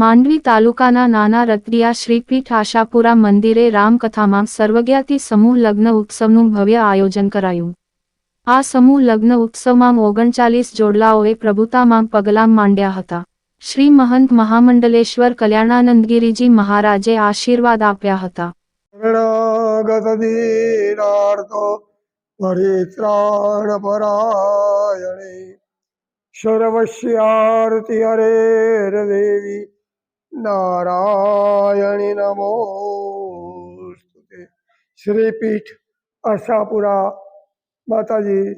માંડવી તાલુકાના નાના રતડિયા શ્રીપીઠ આશાપુરા મંદિરે રામકથામાં સર્વજ્ઞાતિ સમૂહ લગ્ન ઉત્સવનું ભવ્ય આયોજન કરાયું. આ સમૂહ લગ્ન ઉત્સવમાં ઓગણચાલીસ જોડલાઓએ પ્રભુતામાં પગલાં માંડ્યા હતા. શ્રી મહંત મહામંડલેશ્વર કલ્યાણાનંદગીરીજી મહારાજે આશીર્વાદ આપ્યા હતા. સર્વસ્યાર્તિ હરેર દેવી નારાયણી નમો. શ્રીપીઠ આશાપુરા માતાજી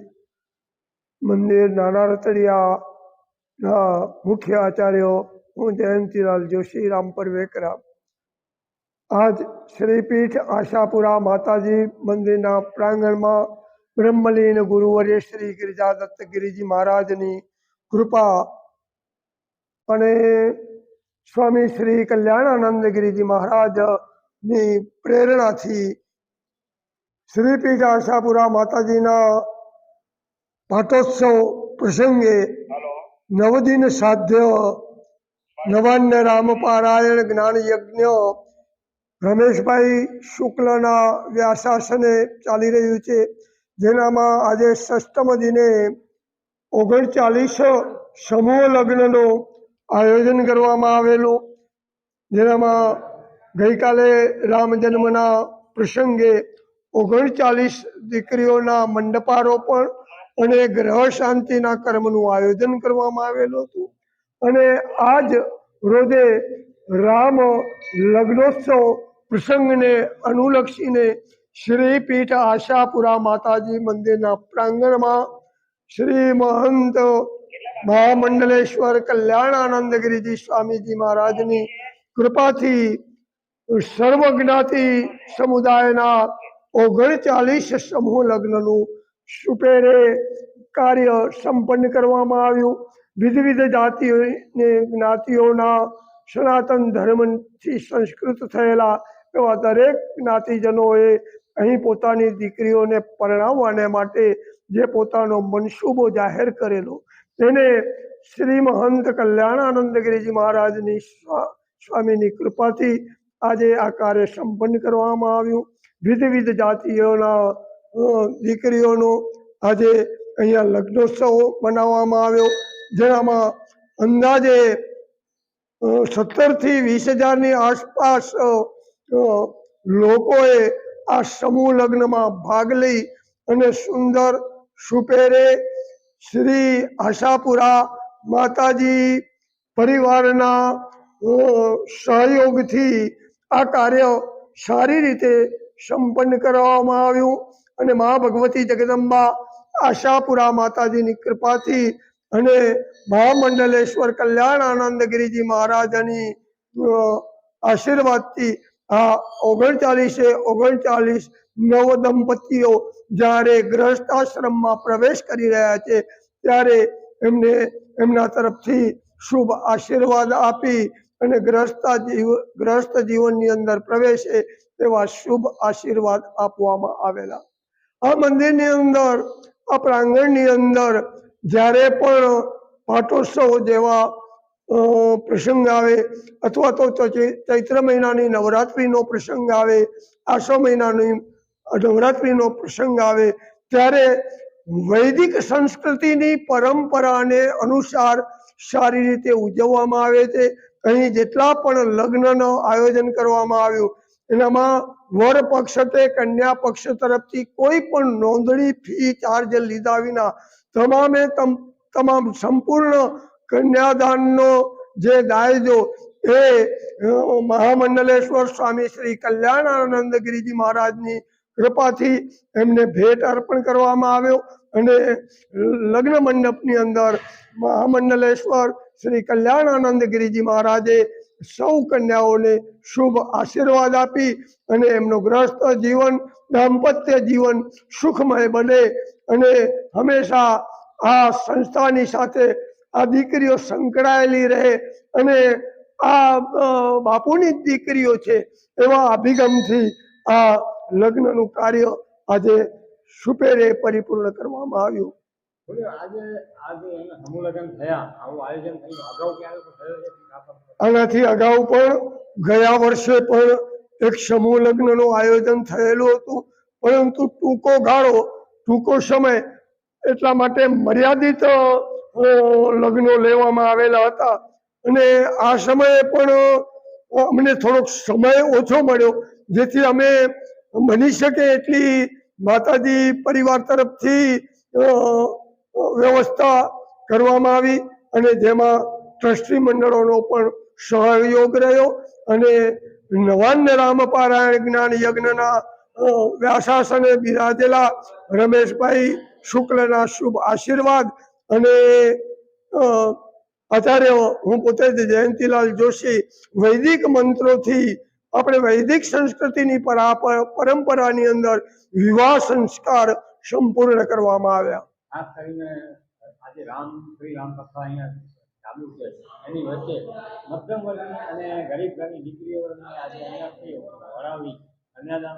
મંદિર નાના રતડિયાના મુખ્ય આચાર્યો હું જયંતિલાલ જોશી, રામપર વેકરા આજ શ્રીપીઠ આશાપુરા માતાજી મંદિરના પ્રાંગણમાં બ્રહ્મલીન ગુરુવર્ય શ્રી ગિરિજાદત્ત ગિરિજી મહારાજની કૃપા અને સ્વામી શ્રી કલ્યાણાનંદ ગિરિજી મહારાજની પ્રેરણાથી શ્રી શ્રીપીઠ આશાપુરા માતાજીના પાટોત્સવ પ્રસંગે નવદિન સાધ્ય નવાન્ય રામપારાયણ જ્ઞાન યજ્ઞ રમેશભાઈ શુક્લના વ્યાસાસને ચાલી રહ્યું છે જેનામાં આજે ષષ્ટમ દિને ઓગણચાલીસ સમૂહ લગ્નનું આયોજન કરવામાં આવેલું, જેનામાં ગઈકાલે રામ જન્મના પ્રસંગે ઓગણચાલીસ દીકરીઓના મંડપારોપણ અને ગ્રહ શાંતિના કર્મનું આયોજન કરવામાં આવેલું હતું. અને આજ રોજે રામ લગ્નોત્સવ પ્રસંગને અનુલક્ષીને શ્રીપીઠ આશાપુરા માતાજી મંદિરના પ્રાંગણમાં શ્રી મહંત મહામંડલેશ્વર કલ્યાણાનંદગીરીજી સ્વામીજી મહારાજની કૃપાથી સર્વજ્ઞાતિ સમુદાયના ઓગણચાલીસ સમૂહ લગ્નનું સુપેરે કાર્ય સંપન્ન કરવામાં આવ્યું. વિવિધ વિવિધ જાતિઓ જ્ઞાતિઓના સનાતન ધર્મથી સંસ્કૃત થયેલા એવા દરેક જ્ઞાતિજનોએ અહીં પોતાની દીકરીઓને પરણાવવાને માટે જે પોતાનો મનસૂબો જાહેર કરેલો તેને શ્રી મહંત કલ્યાણાનંદગીરીજી મહારાજની સ્વા- સ્વામીની કૃપાથી આજે આ કાર્ય સંપન્ન કરવામાં આવ્યું. વિધવિધ જાતિઓના દીકરીઓનો આજે અહીંયા લગ્નોત્સવ મનાવવામાં આવ્યો. જેનામાં અંદાજે સત્તરથી વીસ હજારની આસપાસ લોકોએ આ સમૂહ લગ્નમાં ભાગ લઈ અને સુંદર સુપેરે શ્રી આશાપુરા માતાજી પરિવારના સહયોગથી આ કાર્ય સારી રીતે સંપન્ન કરવામાં આવ્યું અને મા ભગવતી જગદંબા આશાપુરા માતાજીની કૃપાથી અને મહામંડલેશ્વર કલ્યાણ આનંદગીરીજી મહારાજાની આશીર્વાદથી આ ઓગણચાલીસે ઓગણચાલીસ નવ દંપતીઓ જ્યારે ગ્રહસ્થાશ્રમમાં પ્રવેશ કરી રહ્યા છે, ત્યારે એમને એમના તરફથી શુભ આશીર્વાદ આપી અને ગ્રહસ્થ જીવ, ગ્રહસ્થ જીવનની અંદર પ્રવેશે તેવા શુભ આશીર્વાદ આપવામાં આવેલા. આ મંદિરની અંદર, આ પ્રાંગણની અંદર જ્યારે પણ પાટોત્સવ જેવા પ્રસંગ આવે અથવા તો ચૈત્ર મહિનાની નવરાત્રિનો પ્રસંગ આવે આસો મહિનાની નવરાત્રિનો પ્રસંગ આવે, ત્યારે વૈદિક સંસ્કૃતિની પરંપરાને અનુસાર સારી રીતે ઉજવવામાં આવે છે. અહીં જેટલા પણ લગ્નનો આયોજન કરવામાં આવ્યું, એનામાં વર પક્ષ કન્યા પક્ષ તરફથી કોઈ પણ નોંધણી ફી ચાર્જ લીધા વિના તમામે તમ, તમામ સંપૂર્ણ કન્યાદાનનો જે દાયજો એ મહામંડલેશ્વર સ્વામી શ્રી કલ્યાણાનંદ ગિરિજી મહારાજની કૃપાથી એમને ભેટ અર્પણ કરવામાં આવ્યો અને લગ્ન મંડપની અંદર મહામંડલેશ્વર શ્રી કલ્યાણાનંદ ગિરિજી મહારાજે સૌ કન્યાઓને શુભ આશીર્વાદ આપી અને એમનું ગ્રસ્ત જીવન, દાંપત્ય જીવન સુખમય બને અને હંમેશા આ સંસ્થાની સાથે આ દીકરીઓ સંકળાયેલી રહે અને આ બાપુની દીકરીઓ છે એવા અભિગમથી આ લગ્નનું કાર્ય આજે સુપેરે પરિપૂર્ણ કરવામાં આવ્યું. આનાથી અગાઉ પણ ગયા વર્ષે પણ એક સમૂહ લગ્નનું આયોજન થયેલું હતું. પરંતુ ટૂંકો ગાળો ટૂંકો સમય એટલા માટે મર્યાદિત લગ્નો લેવામાં આવેલા હતા. અને આ સમયે પણ અમને થોડોક સમય ઓછો મળ્યો જેથી અમે બની શકે એટલી માતાજી પરિવાર તરફથી વ્યવસ્થા કરવામાં આવી અને જેમાં ટ્રસ્ટી મંડળોનો પણ સહયોગ રહ્યો અને નવાન્ન રામપારાયણ જ્ઞાન યજ્ઞના વ્યાસાસને બિરાજેલા રમેશભાઈ શુક્લના શુભ આશીર્વાદ અને આચાર્ય હું પોતે જ જયંતિલાલ જોશી વૈદિક મંત્રોથી આપણે વૈદિક સંસ્કૃતિની પરા પરંપરાની અંદર વિવાહ સંસ્કાર સંપૂર્ણ કરવામાં આવ્યા. ખાસ કરીને છે. એની વચ્ચે મધ્યમ વર્ગની અને ગરીબ ઘરની દીકરીઓને આજે અહીંયાથી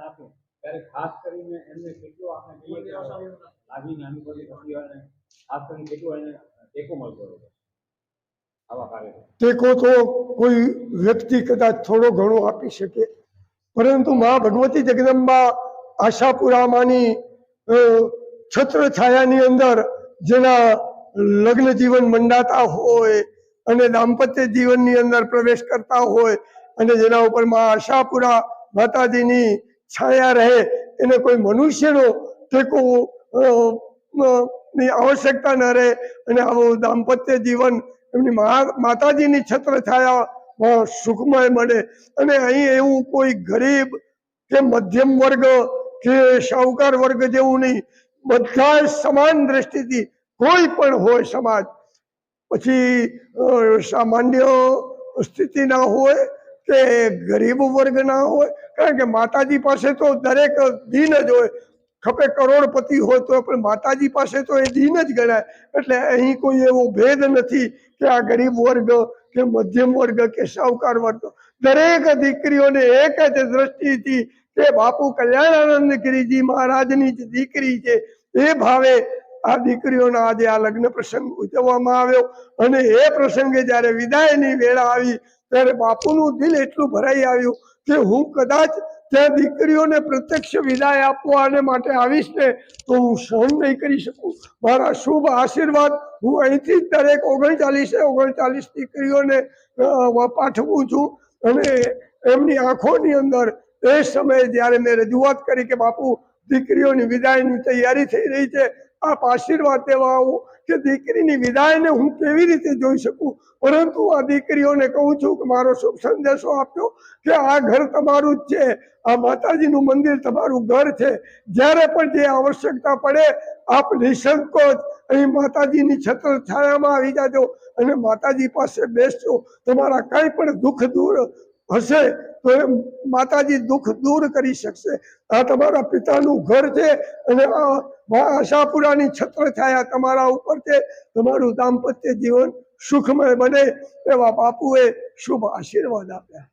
આપ્યું ત્યારે ખાસ કરીને એમને કેટલું આપણે કહીએ હોય અને ખાસ કરીને કેટલું એને ટેકો મળતો ટેકો તો કોઈ વ્યક્તિ કદાચ થોડો ઘણો આપી શકે. પરંતુ મા ભગવતી જગદંબા આશાપુરામાંની છત્ર છાયાની અંદર જેના લગ્ન જીવન મંડાતા હોય અને દાંપત્ય જીવનની અંદર પ્રવેશ કરતા હોય અને જેના ઉપર મા આશાપુરા માતાજીની છાયા રહે, એને કોઈ મનુષ્યનો ટેકો ની આવશ્યકતા ન રહે અને આવું દાંપત્ય જીવન એમની માતાજીની છત્ર છાયા સુખમય મળે. અને અહીં એવું કોઈ ગરીબ કે મધ્યમ વર્ગ કે શાહુકાર વર્ગ જેવું નહીં. બધા સમાન દ્રષ્ટિથી કોઈ પણ હોય સમાજ. પછી સામાન્ય સામાન્ય સ્થિતિના હોય કે ગરીબ વર્ગના હોય. કારણ કે માતાજી પાસે તો દરેક દિન જ હોય. ખપે કરોડપતિ હોય તો પણ માતાજી પાસે તો એ દિન જ ગણાય. એટલે અહીં કોઈ એવો ભેદ નથી કે આ ગરીબ વર્ગ કે મધ્યમ વર્ગ કે સાહુકાર વર્ગ. દરેક દીકરીઓને એક જ દ્રષ્ટિથી કે બાપુ કલ્યાણાનંદ ગિરિજી મહારાજની જ દીકરી છે. એ ભાવે આ દીકરીઓના આજે આ લગ્ન પ્રસંગ ઉજવવામાં આવ્યો. અને એ પ્રસંગે જ્યારે વિદાયની વેળા આવી, ત્યારે બાપુનું દિલ એટલું ભરાઈ આવ્યું કે હું કદાચ ત્યાં દીકરીઓને પ્રત્યક્ષ વિદાય આપવાને માટે આવીશ ને, તો હું સહન નહીં કરી શકું. મારા શુભ આશીર્વાદ હું અહીંથી જ દરેક ઓગણચાલીસે ઓગણચાલીસ દીકરીઓને પાઠવું છું. અને એમની આંખોની અંદર એ સમયે જ્યારે મેં રજૂઆત કરી કે બાપુ, દીકરીઓની વિદાયની તૈયારી થઈ રહી છે આપ આશીર્વાદ દેવા આવો કે દીકરીની વિદાયને હું કેવી રીતે જોઈ શકું? પરંતુ આ દીકરીઓને કહું છું કે મારો શુભ સંદેશો આપ્યો કે આ ઘર તમારું જ છે, આ માતાજીનું મંદિર તમારું ઘર છે. જ્યારે પણ જે આવશ્યકતા પડે, આપ નિસંકોચ અહીં માતાજીની છત્ર છાયામાં આવી જાજો અને માતાજી પાસે બેસજો. તમારા કાંઈ પણ દુઃખ દૂર હશે તો એ માતાજી દુઃખ દૂર કરી શકશે. આ તમારા પિતાનું ઘર છે અને આ આશાપુરાની છત્ર છાયા તમારા ઉપર છે. તમારું દાંપત્ય જીવન સુખમય બને એવા બાપુએ શુભ આશીર્વાદ આપ્યા.